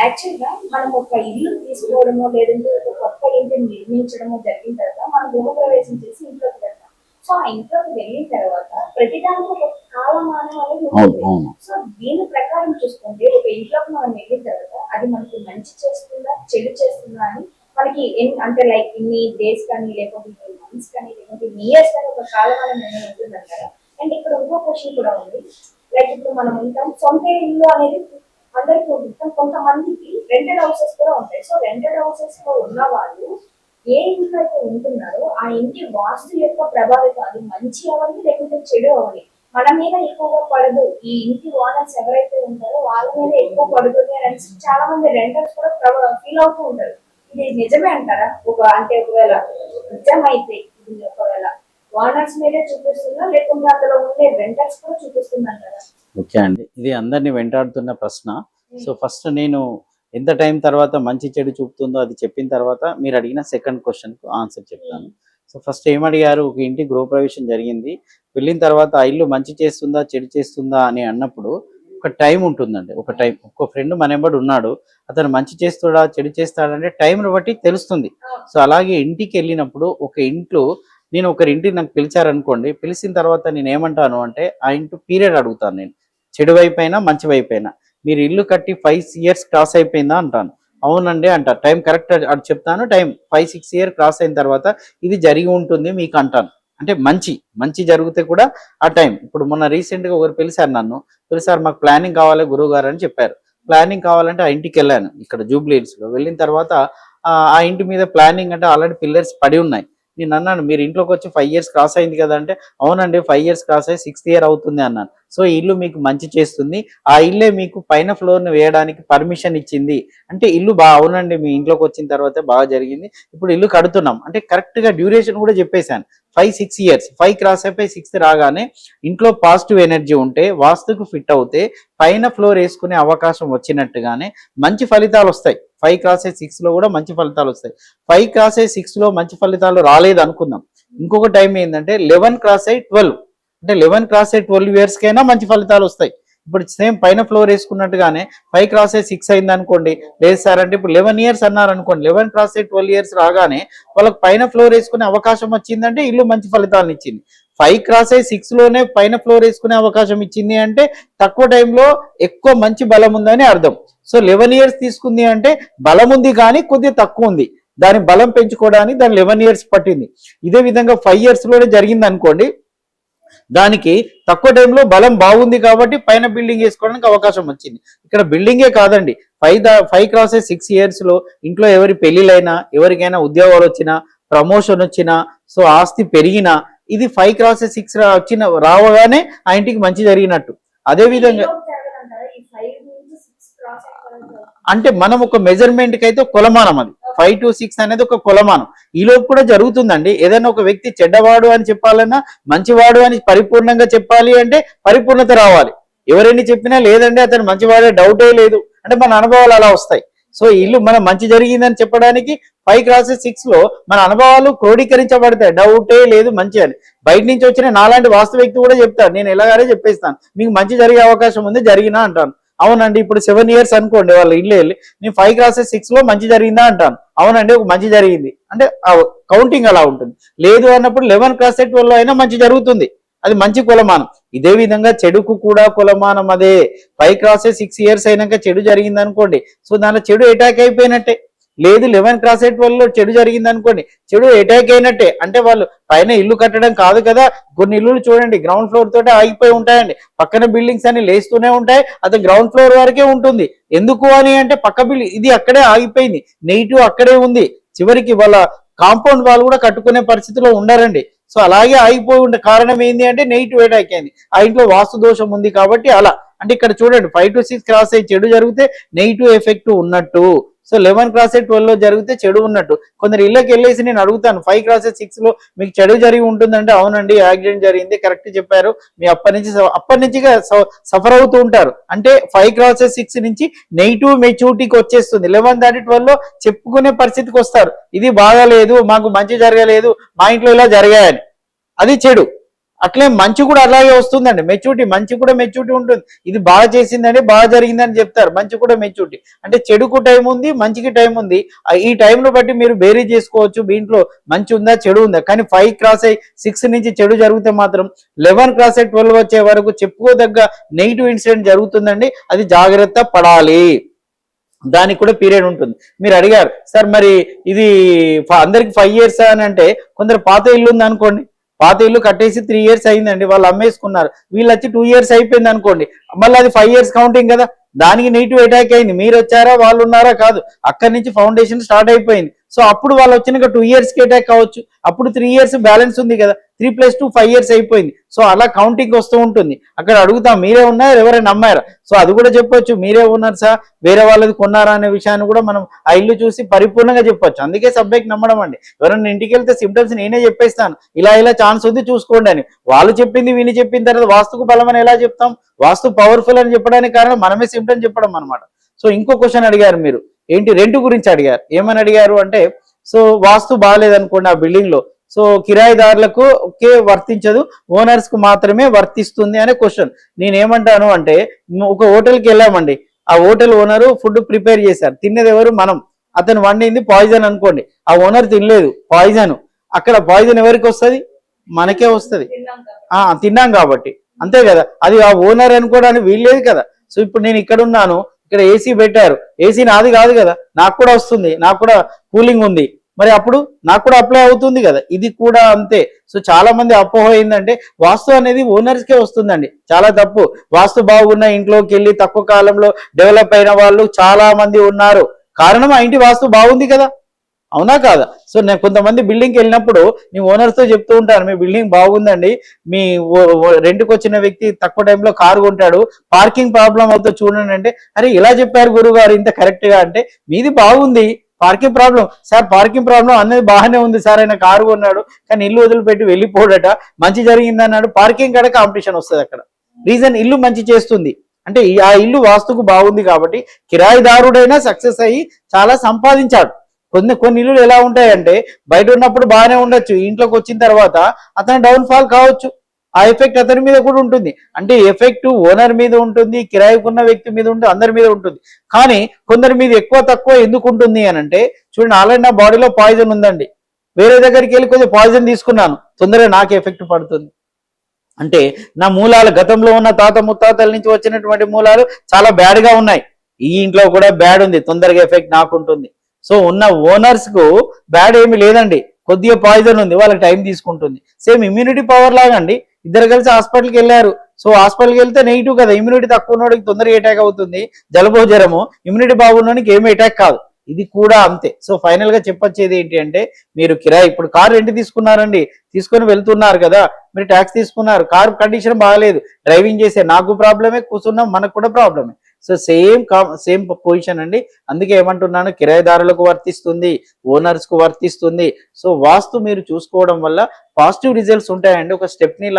యాక్చువల్గా మనం ఒక ఇల్లు తీసుకోవడమో లేదంటే ఒక కొత్త ఇంటిని నిర్మించడమో జరిగిన తర్వాత మనం గృహప్రవేశం చేసి ఇంట్లోకి వెళ్తాం. సో ఆ ఇంట్లోకి వెళ్ళిన తర్వాత ప్రతిదానికి ఒక కాలమానం అనేది సో దీని ప్రకారం చూసుకుంటే ఒక ఇంట్లోకి మనం వెళ్ళిన తర్వాత అది మనకి మంచి చేస్తుందా చెడు చేస్తుందా అని మనకి అంటే లైక్ ఇన్ని డేస్ కానీ లేకపోతే ఇన్ని మంత్స్ కానీ లేకపోతే ఇన్ని ఇయర్స్ కానీ ఒక కాలమానం అనేది ఉంటుంది అంటారా అండ్ ఇక్కడ ఇంకో క్వశ్చన్ కూడా ఉంది. లైక్ ఇప్పుడు మనం ఉంటాం సొంత ఇల్లు అనేది అందరికీ ఉంటుంది. కొంతమందికి రెంటెడ్ హౌసెస్ కూడా ఉంటాయి. సో రెంటెడ్ హౌసెస్లో ఉన్న వాళ్ళు ఏ ఇంట్లో అయితే ఉంటున్నారో ఆ ఇంటి వాస్తు యొక్క ప్రభావితం అది మంచి అవని లేకపోతే చెడు అవని మన మీద ఎక్కువగా పడదు. ఈ ఇంటి ఓనర్స్ ఎవరైతే ఉంటారో వాళ్ళ మీద ఎక్కువ పడుతుంది అని చాలా మంది రెంటర్స్ కూడా ఫీల్ అవుతూ ఉంటారు. ఇది నిజమే అంటారా? ఒక అంటే ఒకవేళ నిజమైతే ఇది ఒకవేళ ఓనర్స్ మీదే చూపిస్తుందా? లేకుంటే అందులో ఉండే రెంటర్స్ కూడా చూపిస్తుంది అంటారా ఓకే అండి. ఇది అందరినీ వెంటాడుతున్న ప్రశ్న. సో ఫస్ట్ నేను ఎంత టైం తర్వాత మంచి చెడు చూపుతుందో అది చెప్పిన తర్వాత మీరు అడిగిన సెకండ్ క్వశ్చన్కు ఆన్సర్ చెప్తాను. సో ఫస్ట్ ఏమడిగారు ఒక ఇంటి గృహప్రవేశం జరిగింది. వెళ్ళిన తర్వాత ఆ ఇల్లు మంచి చేస్తుందా చెడు చేస్తుందా అని అన్నప్పుడు ఒక టైం ఉంటుందండి. ఒక టైం ఒక ఫ్రెండ్ మన వెంబడి ఉన్నాడు. అతను మంచి చేస్తాడా చెడు చేస్తాడంటే టైంని బట్టి తెలుస్తుంది. సో అలాగే ఇంటికి వెళ్ళినప్పుడు ఒక ఇంట్లో నేను ఒకరి ఇంటికి నాకు పిలిచారనుకోండి పిలిచిన తర్వాత నేను ఏమంటాను అంటే ఆ ఇంటి పీరియడ్ అడుగుతాను నేను. చెడు వైపు అయినా మంచి వైపు అయినా మీరు ఇల్లు కట్టి ఫైవ్ ఇయర్స్ క్రాస్ అయిపోయిందా అంటాను. అవునండి అంట. టైం కరెక్ట్ అటు చెప్తాను. Time five six year cross అయిన తర్వాత ఇది జరిగి ఉంటుంది మీకు అంటాను. అంటే మంచి మంచి జరిగితే కూడా ఆ టైం ఇప్పుడు మొన్న రీసెంట్గా ఒకరు పిలిచారు నన్ను. పిలిచారు మాకు ప్లానింగ్ కావాలి గురువు గారు అని చెప్పారు. ప్లానింగ్ కావాలంటే ఆ ఇంటికి వెళ్ళాను. ఇక్కడ జూబ్లీహిల్స్లో లో. వెళ్ళిన తర్వాత ఆ ఇంటి మీద ప్లానింగ్ అంటే ఆల్రెడీ పిల్లర్స్ పడి ఉన్నాయి. నేను అన్నాను మీరు ఇంట్లోకి వచ్చి ఫైవ్ ఇయర్స్ క్రాస్ అయింది కదా అంటే అవునండి ఫైవ్ ఇయర్స్ క్రాస్ అయ్యి సిక్స్త్ ఇయర్ అవుతుంది అన్నాను. సో ఈ ఇల్లు మీకు మంచి చేస్తుంది. ఆ ఇల్లే మీకు పైన ఫ్లోర్ని వేయడానికి పర్మిషన్ ఇచ్చింది. అంటే ఇల్లు బాగా అవునండి మీ ఇంట్లోకి వచ్చిన తర్వాత బాగా జరిగింది. ఇప్పుడు ఇల్లు కడుతున్నాం. అంటే కరెక్ట్గా డ్యూరేషన్ కూడా చెప్పేశాను. Five six years five cross అయిపోయి సిక్స్త్ రాగానే ఇంట్లో పాజిటివ్ ఎనర్జీ ఉంటే వాస్తుకు ఫిట్ అవుతే పైన ఫ్లోర్ వేసుకునే అవకాశం వచ్చినట్టుగానే మంచి ఫలితాలు వస్తాయి. ఫైవ్ క్రాస్ అయ్యి సిక్స్లో కూడా మంచి ఫలితాలు వస్తాయి. ఫైవ్ క్రాస్ అయ్యి సిక్స్లో మంచి ఫలితాలు రాలేదు అనుకుందాం. ఇంకొక టైం ఏంటంటే లెవెన్ క్రాస్ అయ్యి ట్వెల్వ్ అంటే లెవెన్ క్రాస్ అయ్యి ట్వెల్వ్ ఇయర్స్కైనా మంచి ఫలితాలు వస్తాయి. ఇప్పుడు సేమ్ పైన ఫ్లోర్ వేసుకున్నట్టుగానే ఫైవ్ క్రాస్ అయ్యి సిక్స్ అయింది అనుకోండి లేదు సార్ అంటే ఇప్పుడు లెవెన్ ఇయర్స్ అన్నారు అనుకోండి లెవెన్ క్రాస్ అయ్యి ట్వెల్వ్ ఇయర్స్ రాగానే వాళ్ళకి పైన ఫ్లోర్ వేసుకునే అవకాశం వచ్చిందంటే ఇల్లు మంచి ఫలితాలను ఇచ్చింది. ఫైవ్ క్రాస్ అయ్యి సిక్స్లోనే పైన ఫ్లోర్ వేసుకునే అవకాశం ఇచ్చింది అంటే తక్కువ టైంలో ఎక్కువ మంచి బలం ఉందని అర్థం. సో లెవెన్ ఇయర్స్ తీసుకుంది అంటే బలం ఉంది కానీ కొద్దిగా తక్కువ ఉంది. దాని బలం పెంచుకోవడానికి దాని లెవెన్ ఇయర్స్ పట్టింది. ఇదే విధంగా ఫైవ్ ఇయర్స్లోనే జరిగింది అనుకోండి దానికి తక్కువ టైంలో బలం బాగుంది కాబట్టి పైన బిల్డింగ్ వేసుకోవడానికి అవకాశం వచ్చింది. ఇక్కడ బిల్డింగే కాదండి. ఫైవ్ ఫైవ్ క్రాసెస్ సిక్స్ ఇయర్స్లో ఇంట్లో ఎవరి పెళ్ళిలైనా ఎవరికైనా ఉద్యోగాలు వచ్చినా ప్రమోషన్ వచ్చినా సో ఆస్తి పెరిగినా ఇది ఫైవ్ క్రాసెస్ సిక్స్ వచ్చిన రావగానే ఆ ఇంటికి మంచి జరిగినట్టు. అదే విధంగా అంటే మనం ఒక మెజర్మెంట్కి అయితే కొలమానం అది. ఫైవ్ టు సిక్స్ అనేది ఒక కొలమానం. ఈలోపు కూడా జరుగుతుందండి. ఏదైనా ఒక వ్యక్తి చెడ్డవాడు అని చెప్పాలన్నా మంచివాడు అని పరిపూర్ణంగా చెప్పాలి అంటే పరిపూర్ణత రావాలి. ఎవరైనా చెప్పినా లేదండి అతను మంచివాడే డౌటే లేదు. అంటే మన అనుభవాలు అలా వస్తాయి. సో ఇల్లు మనం మంచి జరిగిందని చెప్పడానికి ఫైవ్ క్లాసెస్ సిక్స్లో మన అనుభవాలు క్రోడీకరించబడతాయి. డౌటే లేదు మంచి అని. బయట నుంచి వచ్చిన నాలాంటి వాస్తవ వ్యక్తి కూడా చెప్తాను నేను ఎలాగానే చెప్పేస్తాను. మీకు మంచి జరిగే అవకాశం ఉంది జరిగినా అంటాను. అవునండి ఇప్పుడు సెవెన్ ఇయర్స్ అనుకోండి వాళ్ళ ఇల్లు వెళ్ళి నేను ఫైవ్ క్లాసెస్ సిక్స్లో మంచి జరిగిందా? అంటాను అవునండి ఒక మంచి జరిగింది. అంటే కౌంటింగ్ అలా ఉంటుంది. లేదు అన్నప్పుడు లెవెన్ క్లాస్ ట్వెల్వ్ అయినా మంచి జరుగుతుంది. అది మంచి కులమానం. ఇదే విధంగా చెడుకు కూడా కులమానం అదే. ఫైవ్ క్రాస్ సిక్స్ ఇయర్స్ అయినాక చెడు జరిగింది అనుకోండి సో దానిలో చెడు అటాక్ అయిపోయినట్టే. లేదు లెవెన్ క్రాస్ ఎయిట్లో చెడు జరిగింది అనుకోండి చెడు అటాక్ అయినట్టే. అంటే వాళ్ళు పైన ఇల్లు కట్టడం కాదు కదా కొన్ని ఇల్లులు చూడండి గ్రౌండ్ ఫ్లోర్ తోటే ఆగిపోయి ఉంటాయండి. పక్కన బిల్డింగ్స్ అన్ని లేస్తూనే ఉంటాయి అది గ్రౌండ్ ఫ్లోర్ వరకే ఉంటుంది. ఎందుకు అని అంటే పక్క బిల్డింగ్ ఇది అక్కడే ఆగిపోయింది నెగిటివ్ అక్కడే ఉంది. చివరికి వాళ్ళ కాంపౌండ్ వాళ్ళు కూడా కట్టుకునే పరిస్థితిలో ఉండరండి. సో అలాగే ఆగిపోయి ఉండే కారణం ఏంటి అంటే నెగిటివ్ అటాక్ అయింది. ఆ ఇంట్లో వాస్తు దోషం ఉంది కాబట్టి అలా. అంటే ఇక్కడ చూడండి ఫైవ్ టు సిక్స్ క్రాస్ అయ్యి చెడు జరిగితే నెగిటివ్ ఎఫెక్ట్ ఉన్నట్టు. సో లెవెన్ క్రాస్ ట్వెల్వ్లో జరిగితే చెడు ఉన్నట్టు. కొందరు ఇళ్ళకి వెళ్ళేసి నేను అడుగుతాను ఫైవ్ క్రాసెస్ సిక్స్లో మీకు చెడు జరిగి ఉంటుందంటే అవునండి యాక్సిడెంట్ జరిగింది కరెక్ట్ చెప్పారు. మీ అప్పటి నుంచి స- అప్పటి నుంచి సఫర్ అవుతూ ఉంటారు. అంటే ఫైవ్ క్రాసెస్ సిక్స్ నుంచి నెగిటివ్ మెచ్యూరిటీకి వచ్చేస్తుంది. లెవెన్ థర్టీ ట్వెల్వ్లో చెప్పుకునే పరిస్థితికి వస్తారు. ఇది బాగాలేదు మాకు మంచి జరగలేదు మా ఇంట్లో ఇలా జరిగాయని. అది చెడు. అట్లే మంచి కూడా అలాగే వస్తుందండి. మెచ్యూరిటీ మంచి కూడా మెచ్యూరిటీ ఉంటుంది. ఇది బాగా చేసిందని బాగా జరిగిందని చెప్తారు. మంచి కూడా మెచ్యూరిటీ అంటే చెడుకు టైం ఉంది మంచికి టైం ఉంది. ఈ టైంను బట్టి మీరు బేరీ చేసుకోవచ్చు. దీంట్లో మంచి ఉందా చెడు ఉందా? కానీ ఫైవ్ క్రాస్ అయ్యి సిక్స్ నుంచి చెడు జరిగితే మాత్రం లెవెన్ క్రాస్ అయ్యి ట్వెల్వ్ వచ్చే వరకు చెప్పుకోదగ్గ నెగిటివ్ ఇన్సిడెంట్ జరుగుతుందండి. అది జాగ్రత్త పడాలి. దానికి కూడా పీరియడ్ ఉంటుంది. మీరు అడిగారు సార్ మరి ఇది అందరికి ఫైవ్ ఇయర్స్ అని అంటే కొందరు పాత ఇల్లు ఉంది అనుకోండి పాత ఇల్లు కట్టేసి త్రీ ఇయర్స్ అయిందండి. వాళ్ళు అమ్మేసుకున్నారు. వీళ్ళు వచ్చి టూ ఇయర్స్ అయిపోయింది అనుకోండి. మళ్ళీ అది ఫైవ్ ఇయర్స్ కౌంటింగ్ కదా. దానికి నెగిటివ్ అటాక్ అయింది. మీరు వచ్చారా? వాళ్ళు ఉన్నారా? కాదు. అక్కడి నుంచి ఫౌండేషన్ స్టార్ట్ అయిపోయింది. సో అప్పుడు వాళ్ళు వచ్చినాక టూ ఇయర్స్కి అటాక్ కావచ్చు. అప్పుడు త్రీ ఇయర్స్ బ్యాలెన్స్ ఉంది కదా. Three plus two five years అయిపోయింది. సో అలా కౌంటింగ్ వస్తూ ఉంటుంది. అక్కడ అడుగుతాం మీరే ఉన్నారు? ఎవరైనా నమ్మారా? సో అది కూడా చెప్పొచ్చు. మీరే ఉన్నారు సార్. వేరే వాళ్ళది కొన్నారా? అనే విషయాన్ని కూడా మనం ఆ ఇల్లు చూసి పరిపూర్ణంగా చెప్పొచ్చు. అందుకే సబ్జెక్ట్ నమ్మడం అండి. ఎవరైనా ఇంటికి వెళ్తే సిమ్టమ్స్ నేనే చెప్పేస్తాను. ఇలా ఇలా ఛాన్స్ ఉంది చూసుకోండి అని. వాళ్ళు చెప్పింది విని చెప్పిన తర్వాత వాస్తుకు బలం అని ఎలా చెప్తాం? వాస్తు పవర్ఫుల్ అని చెప్పడానికి కారణం మనమే సిమ్టమ్ చెప్పడం అనమాట సో ఇంకో క్వశ్చన్ అడిగారు మీరు. ఏంటి? రెంట్ గురించి అడిగారు. ఏమని అడిగారు అంటే సో వాస్తు బాగాలేదనుకోండి ఆ బిల్డింగ్లో సో కిరాయిదారులకు ఒకే వర్తించదు ఓనర్స్కు మాత్రమే వర్తిస్తుంది అనే క్వశ్చన్. నేను ఏమంటాను అంటే ఒక హోటల్కి వెళ్ళామండి. ఆ హోటల్ ఓనర్ ఫుడ్ ప్రిపేర్ చేశారు. తిన్నది ఎవరు? మనం. అతను వండింది పాయిజన్ అనుకోండి. ఆ ఓనర్ తినలేదు. పాయిజన్. అక్కడ పాయిజన్ ఎవరికి వస్తుంది? మనకే వస్తుంది. తిన్నాం కాబట్టి. ఆ తిన్నాం కాబట్టి. అంతే కదా. అది ఆ ఓనర్ అనుకోవడానికి వీల్లేదు కదా. సో ఇప్పుడు నేను ఇక్కడ ఉన్నాను. ఇక్కడ ఏసీ పెట్టారు. ఏసీ నాది కాదు కదా. నాకు కూడా వస్తుంది. నాకు కూడా కూలింగ్ ఉంది. మరి అప్పుడు నాకు కూడా అప్లై అవుతుంది కదా. ఇది కూడా అంతే. సో చాలా మంది అపోహ ఏంటంటే వాస్తు అనేది ఓనర్స్కే వస్తుందండి. చాలా తప్పు. వాస్తు బాగున్న ఇంట్లోకి వెళ్ళి తక్కువ కాలంలో డెవలప్ అయిన వాళ్ళు చాలా మంది ఉన్నారు. కారణం ఆ ఇంటి వాస్తు బాగుంది కదా. అవునా కాదా? సో నేను కొంతమంది బిల్డింగ్కి వెళ్ళినప్పుడు మీ ఓనర్స్తో చెప్తూ ఉంటాను మీ బిల్డింగ్ బాగుందండి. మీ రెంట్కి వచ్చిన వ్యక్తి తక్కువ టైంలో కారు కొంటాడు. పార్కింగ్ ప్రాబ్లం అవుతా చూడండి అంటే అరే ఇలా చెప్పారు గురువు గారు ఇంత కరెక్ట్గా అంటే మీది బాగుంది. Parking problem. Sir parking problem అనేది బాగానే ఉంది సార్. ఆయన కారు కొన్నాడు కానీ ఇల్లు వదిలిపెట్టి వెళ్ళిపోడట. మంచి జరిగింది అన్నాడు పార్కింగ్ కాడ కాంపిటీషన్ వస్తుంది అక్కడ. రీజన్ ఇల్లు మంచి చేస్తుంది. అంటే ఈ- ఆ ఇల్లు వాస్తుకు బాగుంది కాబట్టి కిరాయిదారుడైనా సక్సెస్ అయ్యి చాలా సంపాదించాడు. కొన్ని కొన్ని ఇల్లులు ఎలా ఉంటాయంటే బయట ఉన్నప్పుడు బాగానే ఉండొచ్చు. ఇంట్లోకి వచ్చిన తర్వాత అతను డౌన్ ఫాల్ కావచ్చు. ఆ ఎఫెక్ట్ అతని మీద కూడా ఉంటుంది. అంటే ఎఫెక్ట్ ఓనర్ మీద ఉంటుంది కిరాయికున్న వ్యక్తి మీద ఉంటుంది అందరి మీద ఉంటుంది. కానీ కొందరి మీద ఎక్కువ తక్కువ ఎందుకు ఉంటుంది అని అంటే చూడండి ఆల్రెడీ నా బాడీలో పాయిజన్ ఉందండి. వేరే దగ్గరికి వెళ్ళి కొద్దిగా పాయిజన్ తీసుకున్నాను. తొందరగా నాకు ఎఫెక్ట్ పడుతుంది. అంటే నా మూలాలు గతంలో ఉన్న తాత ముత్తాతల నుంచి వచ్చినటువంటి మూలాలు చాలా బ్యాడ్గా ఉన్నాయి. ఈ ఇంట్లో కూడా బ్యాడ్ ఉంది తొందరగా ఎఫెక్ట్ నాకు ఉంటుంది. సో ఉన్న ఓనర్స్కు బ్యాడ్ ఏమి లేదండి. కొద్దిగా పాయిజన్ ఉంది వాళ్ళకి టైం తీసుకుంటుంది. సేమ్ ఇమ్యూనిటీ పవర్ లాగండి. ఇద్దరు కలిసి హాస్పిటల్కి వెళ్ళారు. సో హాస్పిటల్కి వెళ్తే నెగిటివ్ కదా. ఇమ్యూనిటీ తక్కువ ఉన్నోడికి తొందరగా అటాక్ అవుతుంది. జలబో జ్వరము ఇమ్యూనిటీ బాగున్నోడికి ఏమి అటాక్ కాదు. ఇది కూడా అంతే. సో ఫైనల్గా చెప్పొచ్చేది ఏంటి అంటే మీరు కిరాయి ఇప్పుడు కార్ రెంట్ తీసుకున్నారండి. తీసుకొని వెళ్తున్నారు కదా. మీరు ట్యాక్స్ తీసుకున్నారు. కార్ కండిషన్ బాగాలేదు. డ్రైవింగ్ చేసే నాకు ప్రాబ్లమే కూర్చున్నాం మనకు కూడా ప్రాబ్లమే సో సేమ్ సేమ్ పొజిషన్ అండి. అందుకే ఏమంటున్నాను కిరాయిదారులకు వర్తిస్తుంది ఓనర్స్కు వర్తిస్తుంది. సో వాస్తు మీరు చూసుకోవడం వల్ల పాజిటివ్ రిజల్ట్స్ ఉంటాయండి. ఒక స్టెప్ని